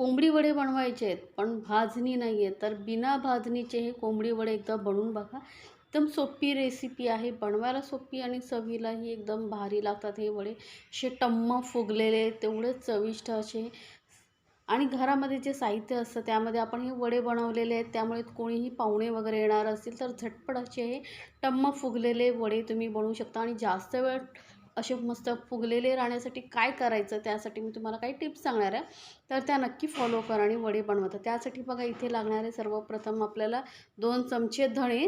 कोंबडी वडे बनवायचे आहेत पण भाजणी नाही आहे तर बिना भाजणीचे हे कोंबडी वडे एकदा बनवून बघा. एकदम सोपी रेसिपी आहे. बनवायला सोपी आणि चवीलाही एकदम भारी लागतात हे वडे. असे टम्म फुगलेले तेवढे चविष्ट असे. आणि घरामध्ये जे साहित्य असतं त्यामध्ये आपण हे वडे बनवलेले आहेत. त्यामुळे कोणीही पाहुणे वगैरे येणार असतील तर झटपट असे हे टम्म फुगलेले वडे तुम्ही बनवू शकता. आणि जास्त वेळ असे मस्त फुगलेले राहण्यासाठी काय करायचं त्यासाठी मी तुम्हाला काही टिप्स सांगणार आहे. तर त्या नक्की फॉलो करा आणि वडे बनवता. त्यासाठी बघा इथे लागणारे सर्वप्रथम आपल्याला दोन चमचे धणे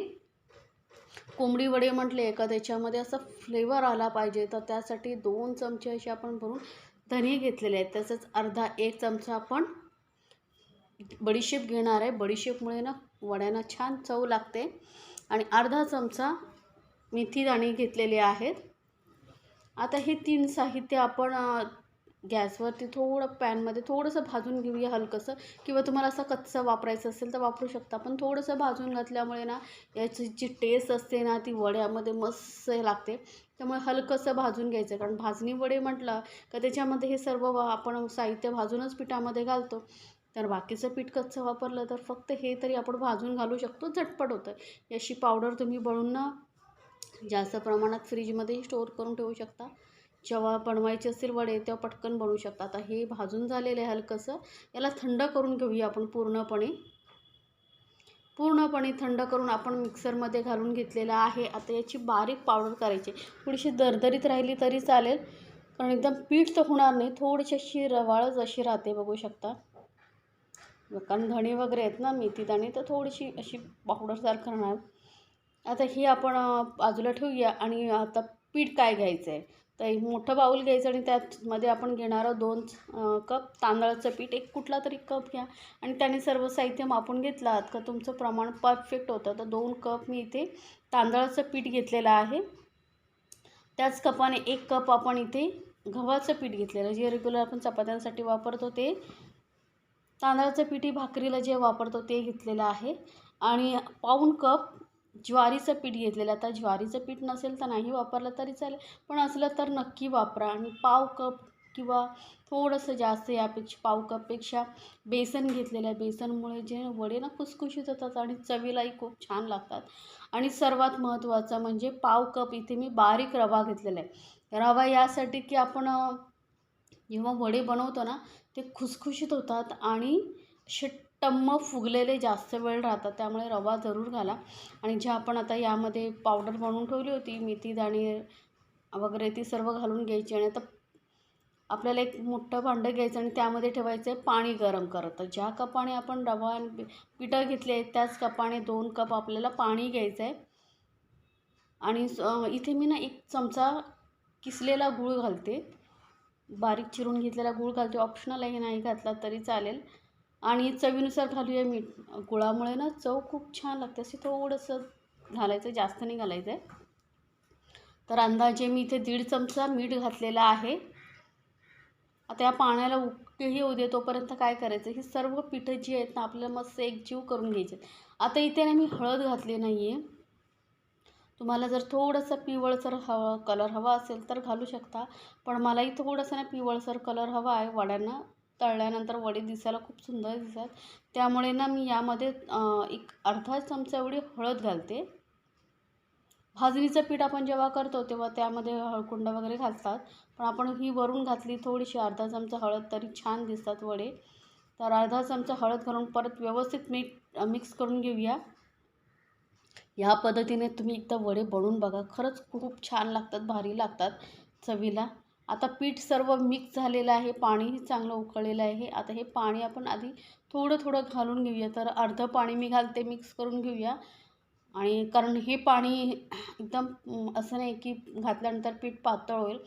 कोंबडी वडे म्हटले का त्याच्यामध्ये असं फ्लेवर आला पाहिजे. तर त्यासाठी दोन चमचे असे आपण भरून धने घेतलेले आहेत. तसंच अर्धा एक चमचा आपण बडीशेप घेणार आहे. बडीशेपमुळे ना वड्यांना छान चव लागते. आणि अर्धा चमचा मेथी दाणे घेतलेले आहेत. आता हे तीन साहित्य आपण गॅसवरती थोडं पॅनमध्ये थोडंसं भाजून घेऊया हलकंसं. किंवा तुम्हाला असं कच्चं वापरायचं असेल तर वापरू शकता. पण थोडंसं भाजून घातल्यामुळे ना याची जी टेस्ट असते ना ती वड्यामध्ये मस्त लागते. त्यामुळे हलकंसं भाजून घ्यायचं. कारण भाजणी वडे म्हटलं का त्याच्यामध्ये हे सर्व वा- आपण साहित्य भाजूनच पिठामध्ये घालतो. तर बाकीचं पीठ कच्चं वापरलं तर फक्त हे तरी आपण भाजून घालू शकतो. झटपट होतं. याची पावडर तुम्ही बळून ना जास्त प्रमाणात फ्रीजमध्येही स्टोअर करून ठेवू शकता. जेव्हा बनवायचे असेल वडे तेव्हा पटकन बनवू शकता. आता हे भाजून झालेलं आहे हलकंसं. याला थंड करून घेऊया आपण पूर्णपणे. पूर्णपणे थंड करून आपण मिक्सरमध्ये घालून घेतलेलं आहे. आता याची बारीक पावडर करायची. थोडीशी दरदरीत राहिली तरी चालेल. कारण एकदम पीठ तर होणार नाही. थोडीशी अशी रवाळच अशी राहते बघू शकता. कारण धणे वगैरे आहेत ना मेथी दाणे तर थोडीशी अशी पावडरसारखं राहणार आता ही आपण बाजूला ठेवूया आणि आता पीठ काय घ्यायचं आहे तर एक मोठं बाऊल घ्यायचं आणि त्यामध्ये आपण घेणार आहोत दोन कप तांदळाचं पीठ. एक कुठला तरी कप घ्या आणि त्याने सर्व साहित्य मापून घेतलात आहात का तुमचं प्रमाण परफेक्ट होतं. तर दोन कप मी इथे तांदळाचं पीठ घेतलेलं आहे. त्याच कपाने एक कप आपण इथे गव्हाचं पीठ घेतलेलं जे रेग्युलर आपण चपात्यांसाठी वापरतो ते. तांदळाचं पीठ ही भाकरीला जे वापरतो ते घेतलेलं आहे. आणि पाऊण कप ज्वारीचं पीठ घेतलेलं आता ज्वारीचं पीठ नसेल तर नाही वापरलं तरी चालेल. पण असलं तर नक्की वापरा. आणि पाव कप किंवा थोडंसं जास्त यापेक्षा पाव कपपेक्षा बेसन घेतलेलं आहे. बेसनमुळे जे वडे ना खुसखुशीत होतात आणि चवीलाही खूप छान लागतात. आणि सर्वात महत्त्वाचं म्हणजे पाव कप. इथे मी बारीक रवा घेतलेला आहे. रवा यासाठी की आपण जेव्हा वडे बनवतो ना ते खुसखुशीत होतात आणि असे टम्म फुगलेले जास्त वेळ राहतात त्यामुळे रवा जरूर घाला. आणि जे आपण आता यामध्ये पावडर बनवून ठेवली होती मेथी दाणे वगैरे ती सर्व घालून घ्यायची आणि आता आपल्याला एक मोठं भांडं घ्यायचं आणि त्यामध्ये ठेवायचं आहे पाणी गरम करत. ज्या कपाने आपण रवा आणि पिठं घेतले आहेत त्याच कपाने दोन कप आपल्याला पाणी घ्यायचं आहे. आणि स- इथे मी ना एक चमचा किसलेला गूळ घालते. बारीक चिरून घेतलेला गूळ घालते. ऑप्शनल आहे नाही घातला तरी चालेल. आणि चवीनुसार घालूया मीठ. गुळामुळे ना चव खूप छान लागते. असे थोडंसं घालायचं जास्त नाही घालायचं आहे तर अंदाजे मी इथे दीड चमचा मीठ घातलेला आहे. आता या पाण्याला उकळी येऊ दे तोपर्यंत काय करायचं? ही सर्व पिठं जी आहेत ना आपल्याला मस्त एकजीव करून घ्यायचे. आता इथे ना मी हळद घातली नाही आहे तुम्हाला जर थोडंसं पिवळसर हवं कलर हवा असेल तर घालू शकता. पण मलाही थोडंसं ना पिवळसर कलर हवा आहे वड्यांना तळल्यानंतर वडे दिसायला खूप सुंदर दिसतात. त्यामुळे ना मी यामध्ये एक अर्धा चमचा एवढी हळद घालते. भाजणीचं पीठ आपण जेव्हा करतो तेव्हा त्यामध्ये हळकुंड वगैरे घालतात. पण आपण ही वरून घातली थोडीशी अर्धा चमचा हळद तरी छान दिसतात वडे. तर अर्धा चमचा हळद घालून परत व्यवस्थित मीठ मिक्स करून घेऊया. या पद्धतीने तुम्ही एकदा वडे बनवून बघा. खरंच खूप छान लागतात भारी लागतात चवीला. आता पीठ सर्व मिक्स झालेलं आहे पाणीही चांगलं उकळलेलं आहे. आता हे पाणी आपण आधी थोडं थोडं घालून घेऊया. तर अर्धं पाणी मी घालते मिक्स करून घेऊया. आणि कारण हे पाणी एकदम असं नाही की घातल्यानंतर पीठ पातळ होईल.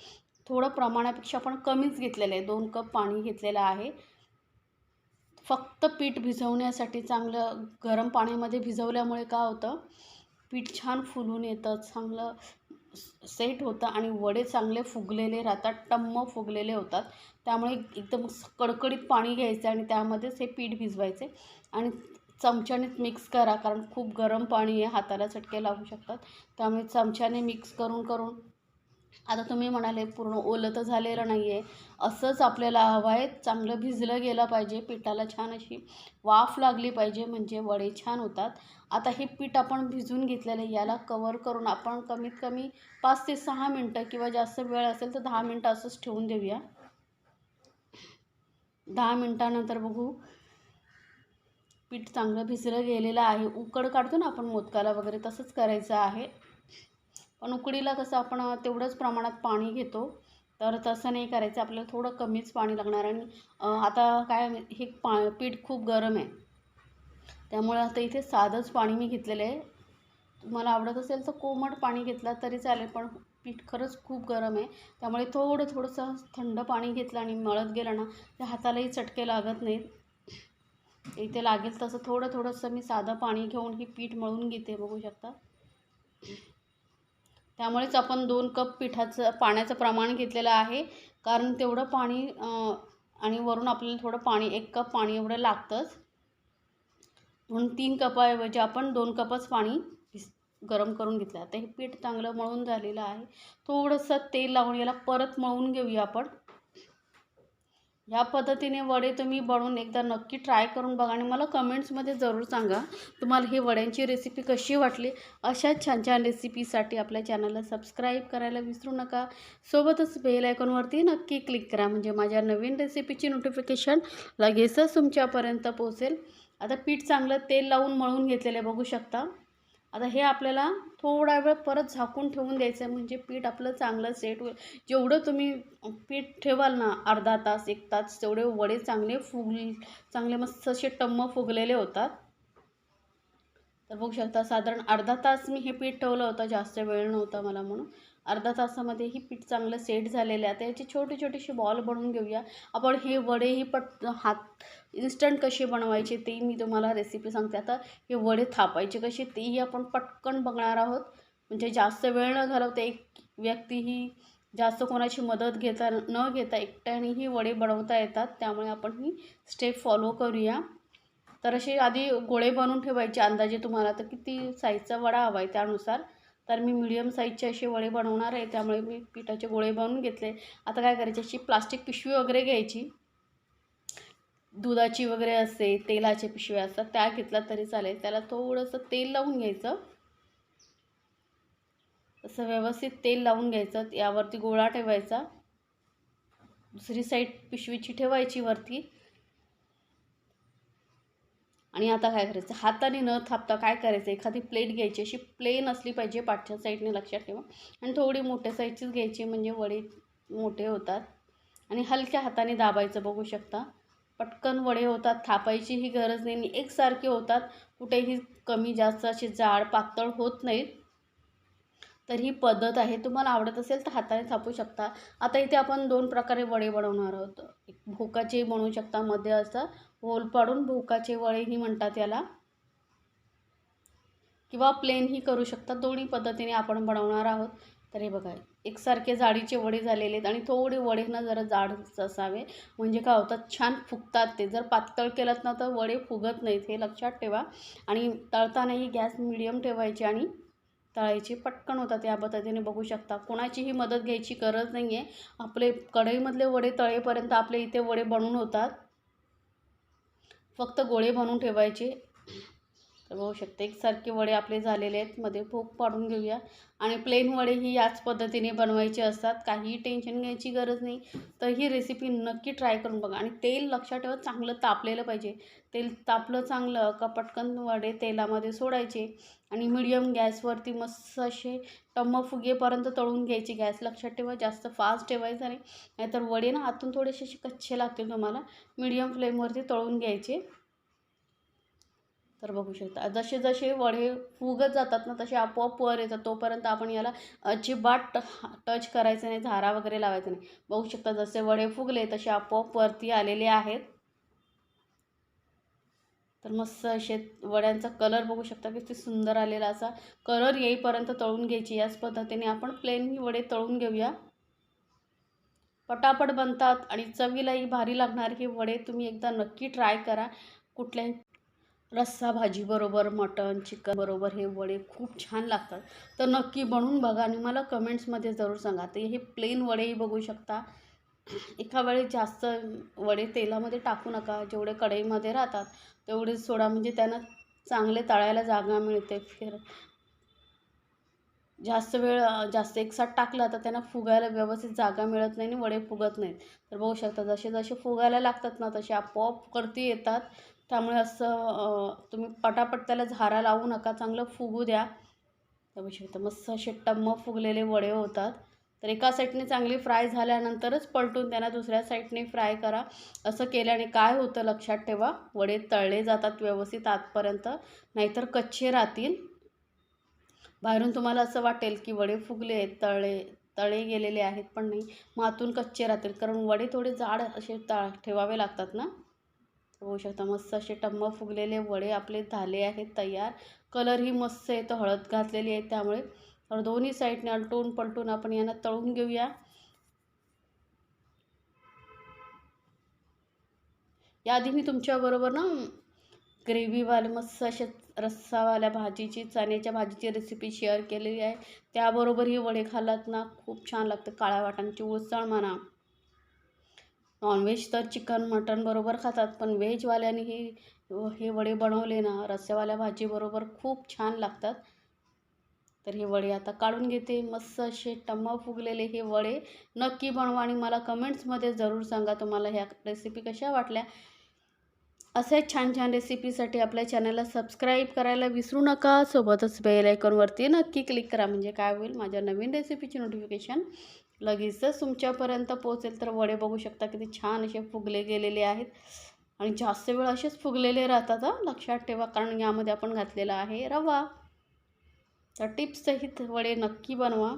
थोडं प्रमाणापेक्षा आपण कमीच घेतलेलं आहे. दोन कप पाणी घेतलेलं आहे. फक्त पीठ भिजवण्यासाठी चांगलं गरम पाण्यामध्ये भिजवल्यामुळे काय होतं? पीठ छान फुलून येतं. चांगलं सेट होतं आणि वडे चांगले फुगलेले राहतात टम्म फुगलेले होतात. त्यामुळे एकदम कडकडीत पाणी घ्यायचं आणि त्यामध्येच हे पीठ भिजवायचे. आणि चमच्यानेच मिक्स करा कारण खूप गरम पाणी आहे हाताला चटके लागू शकतात. त्यामुळे चमच्याने मिक्स करून करून आता तुम्ही म्हणाले पूर्ण ओलं तर झालेलं नाही आहे असंच आपल्याला हवं आहे. चांगलं भिजलं गेलं पाहिजे. पिठाला छान अशी वाफ लागली पाहिजे म्हणजे वडे छान होतात. आता हे पीठ आपण भिजून घेतलेलं आहे. याला कवर करून आपण कमीत कमी पाच ते सहा मिनटं किंवा जास्त वेळ असेल तर दहा मिनटं असंच ठेवून देऊया. दहा मिनटानंतर बघू. पीठ चांगलं भिजलं गेलेलं आहे. उकड काढतो ना आपण मोदकाला वगैरे तसंच करायचं आहे. पण उकडीला कसं आपण तेवढंच प्रमाणात पाणी घेतो. तर तसं नाही करायचं आपल्याला थोडं कमीच पाणी लागणार. आणि आता काय हे पा पीठ खूप गरम आहे. त्यामुळे आता इथे साधंच पाणी मी घेतलेलं आहे. तुम्हाला आवडत असेल तर कोमट पाणी घेतला तरी चालेल पण पीठ खरंच खूप गरम आहे. त्यामुळे थोडं थोडंसं थंड पाणी घेतलं आणि मळत गेलं ना त्या हातालाही चटके लागत नाहीत. इथे लागेल तसं थोडं थोडंसं मी साधं पाणी घेऊन ही पीठ मळून घेते बघू शकता. त्यामुळेच आपण दोन कप पिठाचं पाण्याचं प्रमाण घेतलेलं आहे. कारण तेवढं पाणी आणि वरून आपल्याला थोडं पाणी एक कप पाणी एवढं लागतंच. म्हणून तीन कपाऐवजी आपण दोन कपच पाणी गरम करून घेतलं. आता हे पीठ चांगलं मळून झालेलं आहे. थोडंसं तेल लावून याला परत मळून घेऊया आपण. ह्या पद्धतीने वडे तुम्ही बनवून एकदा नक्की ट्राय करून बघा आणि मला कमेंट्समध्ये जरूर सांगा तुम्हाला ही वड्यांची रेसिपी कशी वाटली. अशाच छान छान रेसिपीसाठी आपल्या चॅनलला सबस्क्राईब करायला विसरू नका. सोबतच बेल आयकॉनवरती नक्की क्लिक करा. म्हणजे माझ्या नवीन रेसिपीची नोटिफिकेशन लगेचच तुमच्यापर्यंत पोहोचेल. आता पीठ चांगलं तेल लावून मळून घेतलेलं बघू शकता. आता हे आपल्याला थोडा वेळ परत झाकून ठेवून द्यायचं आहे म्हणजे पीठ आपलं चांगलं सेट होईल. जेवढं तुम्ही पीठ ठेवाल ना अर्धा तास एक तास तेवढे वडे चांगले फुग चांगले मस्त असे टम्म फुगलेले होतात. तर बघू शकता साधारण अर्धा तास मी हे पीठ ठेवलं होतं जास्त वेळ नव्हता मला म्हणून. अर्धा तासामध्ये ही पीठ चांगलं सेट झालेलं आहे. आता याचे छोटे छोटेसे बॉल बनवून घेऊया. आपण हे वडे ही पट हात इन्स्टंट कसे बनवायचे ते मी तुम्हाला रेसिपी सांगते. आता हे वडे थापायचे कसे तेही आपण पटकन बघणार आहोत. म्हणजे जास्त वेळ न घालवता एक व्यक्ती ही जास्त कोणाची मदत घेता न घेता एकट्यानेही वडे बनवता येतात. त्यामुळे आपण ही स्टेप फॉलो करूया. तर असे आधी गोळे बनवून ठेवायचे अंदाजे तुम्हाला तर किती साईजचा वडा हवा आहे त्यानुसार. तर मी मिडियम साईजचे असे वडे बनवणार आहे त्यामुळे मी पिठाचे गोळे बनवून घेतले. आता काय करायचे अशी प्लास्टिक पिशवी वगैरे घ्यायची. दुधाची वगैरे असते तेलाचे पिशव्या असतात त्या घेतल्या तरी चालेल. त्याला थोडंसं तेल लावून घ्यायचं. असं व्यवस्थित तेल लावून घ्यायचं. यावरती गोळा ठेवायचा. दुसरी साईड पिशवीची ठेवायची वरती. आणि आता काय करायचं? हाताने न थापता काय करायचं? एखादी प्लेट घ्यायची अशी प्लेन असली पाहिजे पाठच्या साईडने लक्षात ठेवा. आणि थोडी मोठ्या साईजचीच घ्यायची म्हणजे वडे मोठे होतात. आणि हलक्या हाताने दाबायचं बघू शकता. पटकन वडे होतात थापायचीही गरज नाही एकसारखे होतात. कुठेही कमी जास्त असे जाड पातळ होत नाहीत. तर ही पद्धत आहे. तुम्हाला आवडत असेल तर हाताने थापू शकता. आता इथे आपण दोन प्रकारे वडे बनवणार आहोत. एक भोकाचे बनवू शकता मध्ये असं होल पाडून भोकाचे वडेही म्हणतात याला. किंवा प्लेनही करू शकता. दोन्ही पद्धतीने आपण बनवणार आहोत. तर हे बघा. एकसारखे जाडीचे वडे झालेले आहेत आणि थोडे वडे ना जरा जाड असावे. म्हणजे काय होतात छान फुगतात ते. जर पातळ केलंत ना तर वडे फुगत नाहीत हे लक्षात ठेवा. आणि तळतानाही गॅस मिडियम ठेवायची आणि तळायचे पटकन होतात या पद्धतीने बघू शकता. कोणाचीही मदत घ्यायची गरज नाही आहे आपले कढईमधले वडे तळेपर्यंत आपले इथे वडे बनून होतात. फक्त गोळे बनवून ठेवायचे. तर बघू शकते. एकसारखे वडे आपले झालेले आहेत. मध्ये भूक पाडून घेऊया. आणि प्लेन वडे ही याच पद्धतीने बनवायचे असतात. काहीही टेन्शन घ्यायची गरज नाही. तर ही रेसिपी नक्की ट्राय करून बघा. आणि तेल लक्षात ठेवा चांगलं तापलेलं पाहिजे. तेल तापलं चांगलं का पटकन वडे तेलामध्ये सोडायचे. आणि मिडियम गॅसवरती मस्त असे टम्म फुगेपर्यंत तळून घ्यायचे. गॅस लक्षात ठेवा जास्त फास्ट ठेवायचं नाही. नाहीतर वडे ना आतून थोडेसे असे कच्चे लागतील तुम्हाला. मिडियम फ्लेमवरती तळून घ्यायचे. तर बघू शकता. जसे जसे वडे फुगत जातात ना तसे आपोआप वर येतात. तोपर्यंत आपण याला अजिबात टच करायचं नाही झारा वगैरे लावायचं नाही. बघू शकता जसे वडे फुगले तसे आपोआप वरती आलेले आहेत. तर मस्त असे वड्यांचा कलर बघू शकता किती सुंदर आलेला असा कलर येईपर्यंत तळून घ्यायची. याच पद्धतीने आपण प्लेन ही वडे तळून घेऊया. पटापट बनतात आणि चवीलाही भारी लागणार. हे वडे तुम्ही एकदा नक्की ट्राय करा. कुठल्याही रस्सा भाजी बरोबर मटण चिकन बरोबर हे वडे खूप छान लागतात. तर नक्की बनवून बघा आणि मला कमेंट्समध्ये जरूर सांगा. ते हे प्लेन वडेही बघू शकता. एका वेळेस जास्त वडे तेलामध्ये टाकू नका. जेवढे कढईमध्ये राहतात तेवढे सोडा. म्हणजे त्यांना चांगले तळायला जागा मिळते. फिर जास्त वेळ जास्त एकसाथ टाकला तर त्यांना फुगायला व्यवस्थित जागा मिळत नाही आणि वडे फुगत नाहीत. तर बघू शकता जसे जसे फुगायला लागतात ना तसे आपोआप करती येतात. त्यामुळे असं तुम्ही पटापट त्याला झारा लावू नका चांगलं फुगू द्या. तर बघू शकता मस्त असे टम्म फुगलेले वडे होतात. तर एका साईडने चांगली फ्राय झाल्यानंतरच पलटून त्यांना दुसऱ्या साईडने फ्राय करा. असं केल्याने काय होतं लक्षात ठेवा वडे तळले जातात व्यवस्थित आतपर्यंत नाहीतर कच्चे राहतील. बाहेरून तुम्हाला असं वाटेल की वडे फुगले तळे तळे गेलेले आहेत पण नाही मग आतून कच्चे राहतील. कारण वडे थोडे जाड असे ता ठेवावे लागतात ना. होऊ शकता. मस्त असे टम्म फुगलेले वडे आपले झाले आहेत तयार. कलरही मस्त येतो हळद घातलेली आहे त्यामुळे. तर दोन्ही साईडने अलटून पलटून आपण यांना तळून घेऊया. याआधी मी तुमच्याबरोबर ना ग्रेव्हीवाले मस्त असे रस्सावाल्या भाजीची चण्याच्या भाजीची रेसिपी शेअर केलेली आहे. त्याबरोबर ही वडे खालात ना खूप छान लागतं. काळ्या वाटाण्याची उसळ म्हणा. नॉनव्हेज तर चिकन मटन बरोबर खातात पण व्हेजवाल्याने हे हे वडे बनवले ना रस्स्यावाल्या भाजीबरोबर खूप छान लागतात. तर हे वडे आता काढून घेते. मस्त असे टम्म फुगलेले हे वडे. नक्की बनवा आणि मला कमेंट्समध्ये जरूर सांगा तुम्हाला ह्या रेसिपी कशा वाटल्या. असेच छान छान रेसिपीसाठी आपल्या चॅनलला सबस्क्राईब करायला विसरू नका. सोबतच बेल आयकॉनवरती नक्की क्लिक करा. म्हणजे काय होईल? माझ्या नवीन रेसिपीची नोटिफिकेशन लगेचच तुमच्यापर्यंत पोहोचेल. तर वडे बघू शकता किती छान असे फुगले गेलेले आहेत. आणि जास्त वेळ असेच फुगलेले राहतात हां? लक्षात ठेवा कारण यामध्ये आपण घातलेला आहे रवा. तर टिप्ससहित वडे नक्की बनवा.